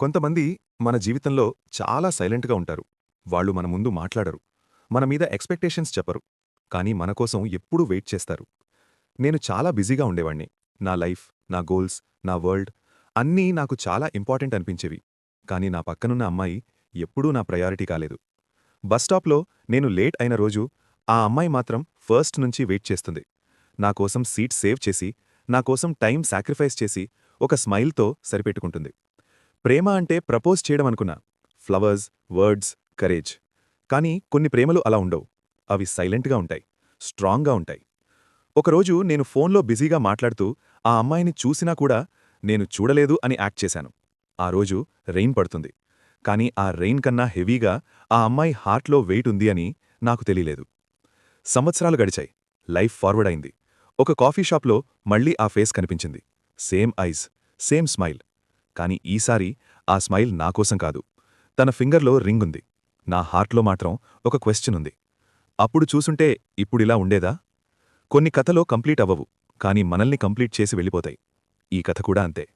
కొంతమంది మన జీవితంలో చాలా సైలెంట్గా ఉంటారు. వాళ్ళు మన ముందు మాట్లాడరు. మన మీద ఎక్స్పెక్టేషన్స్ చెప్పరు. కానీ మన కోసం ఎప్పుడూ వెయిట్ చేస్తారు. నేను చాలా బిజీగా ఉండేవాణ్ణి. నా లైఫ్ నా గోల్స్ నా వరల్డ్ అన్నీ నాకు చాలా ఇంపార్టెంట్ అనిపించేవి. కానీ నా పక్కనున్న అమ్మాయి ఎప్పుడూ నా ప్రయారిటీ కాలేదు. బస్టాప్లో నేను లేట్ అయిన రోజు ఆ అమ్మాయి మాత్రం ఫస్ట్ నుంచి వెయిట్ చేస్తుంది. నా కోసం సీట్ సేవ్ చేసి నా కోసం టైం సాక్రిఫైస్ చేసి ఒక స్మైల్తో సరిపెట్టుకుంటుంది. ప్రేమ అంటే ప్రపోజ్ చేయడం అనుకున్నా ఫ్లవర్స్ వర్డ్స్ కరేజ్ కానీ కొన్ని ప్రేమలు అలా ఉండవు. అవి సైలెంట్గా ఉంటాయి. స్ట్రాంగ్గా ఉంటాయి. ఒకరోజు నేను ఫోన్లో బిజీగా మాట్లాడుతూ ఆ అమ్మాయిని చూసినా కూడా నేను చూడలేదు అని యాక్ట్ చేశాను. ఆ రోజు రెయిన్ పడుతుంది. కానీ ఆ రెయిన్ కన్నా హెవీగా ఆ అమ్మాయి హార్ట్లో వెయిట్ ఉంది అని నాకు తెలియలేదు. సంవత్సరాలు గడిచాయి. లైఫ్ ఫార్వర్డ్ అయింది. ఒక కాఫీ షాప్లో మళ్ళీ ఆ ఫేస్ కనిపించింది. Same eyes same smile. కానీ ఈసారి ఆ స్మైల్ నాకోసం కాదు. తన ఫింగర్లో రింగ్ ఉంది. నా హార్ట్లో మాత్రం ఒక క్వశ్చన్ ఉంది. అప్పుడు చూసుంటే ఇప్పుడిలా ఉండేదా? కొన్ని కథలో కంప్లీట్ అవ్వవు కానీ మనల్ని కంప్లీట్ చేసి వెళ్ళిపోతాయి. ఈ కథ కూడా అంతే.